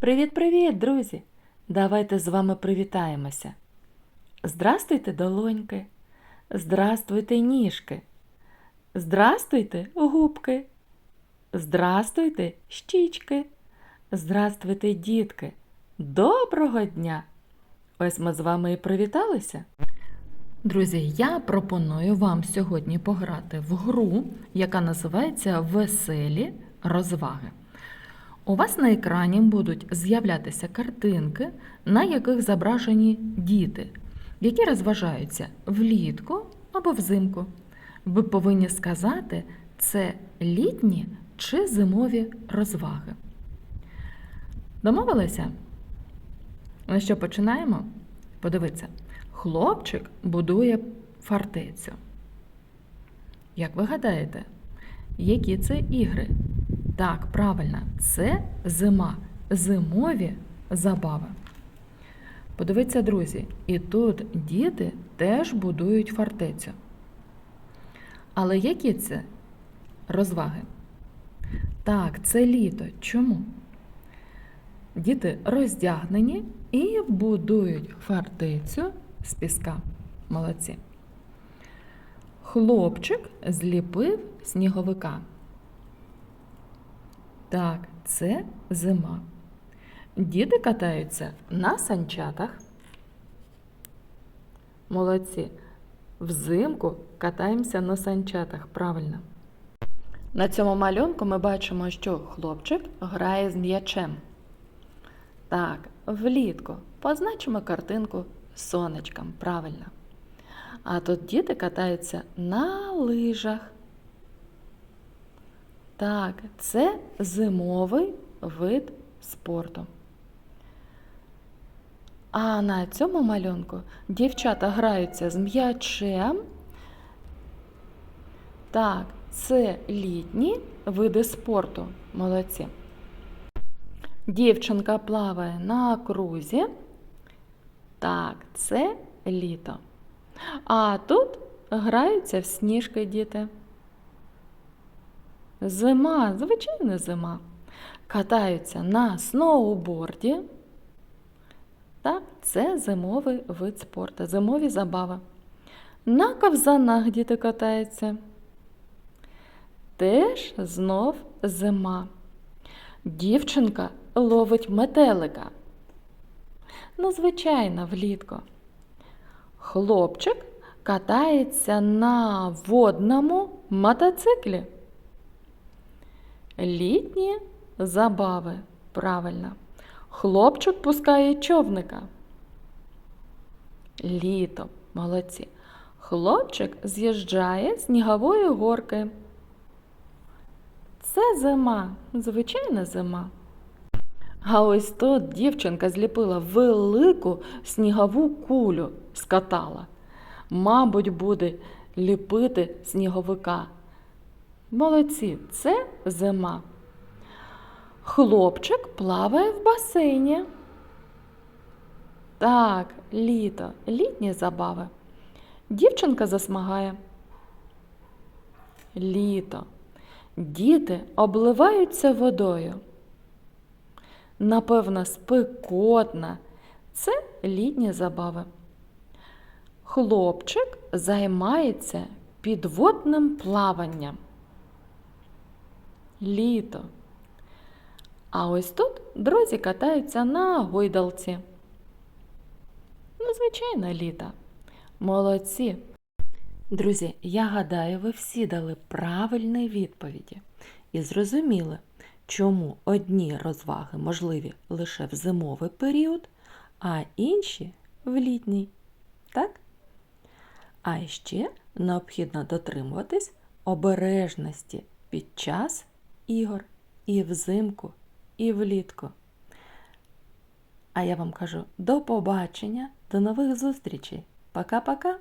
Привіт-привіт, друзі! Давайте з вами привітаємося. Здрастуйте, долоньки! Здрастуйте, ніжки! Здрастуйте, губки! Здрастуйте, щічки! Здрастуйте, дітки! Доброго дня! Ось ми з вами і привіталися. Друзі, я пропоную вам сьогодні пограти в гру, яка називається Веселі розваги. У вас на екрані будуть з'являтися картинки, на яких зображені діти, які розважаються влітку або взимку. Ви повинні сказати, це літні чи зимові розваги. Домовилися? Ну що, починаємо? Подивіться, хлопчик будує фортецю. Як ви гадаєте, які це ігри? Так, правильно, це зима, зимові забави. Подивіться, друзі, і тут діти теж будують фортецю. Але які це розваги? Так, це літо. Чому? Діти роздягнені і будують фортецю з піска. Молодці. Хлопчик зліпив сніговика. Так, це зима. Діти катаються на санчатах. Молодці. Взимку катаємося на санчатах, правильно. На цьому малюнку ми бачимо, що хлопчик грає з м'ячем. Так, влітку позначимо картинку з сонечком, правильно. А тут діти катаються на лижах. Так, це зимовий вид спорту. А на цьому малюнку дівчата граються з м'ячем. Так, це літні види спорту. Молодці. Дівчинка плаває на крузі. Так, це літо. А тут граються в сніжки діти. Зима, звичайна зима. Катаються на сноуборді. Так, це зимовий вид спорту, зимові забави. На ковзанах діти катаються. Теж знов зима. Дівчинка ловить метелика. Ну, звичайно, влітку. Хлопчик катається на водному мотоциклі. Літні забави. Правильно. Хлопчик пускає човника. Літо. Молодці. Хлопчик з'їжджає снігової горки. Це зима, звичайна зима. А ось тут дівчинка зліпила велику снігову кулю, скатала. Мабуть, буде ліпити сніговика. Молодці, це зима. Хлопчик плаває в басейні. Так, літо, літні забави. Дівчинка засмагає. Літо. Діти обливаються водою. Напевно, спекотна. Це літні забави. Хлопчик займається підводним плаванням. Літо. А ось тут друзі катаються на гойдалці. Ну, звичайно, літо. Молодці. Друзі, я гадаю, ви всі дали правильні відповіді і зрозуміли, чому одні розваги можливі лише в зимовий період, а інші в літній. Так? А ще необхідно дотримуватись обережності під час ігор і взимку, і влітку. А я вам кажу до побачення, до нових зустрічей. Пока-пока!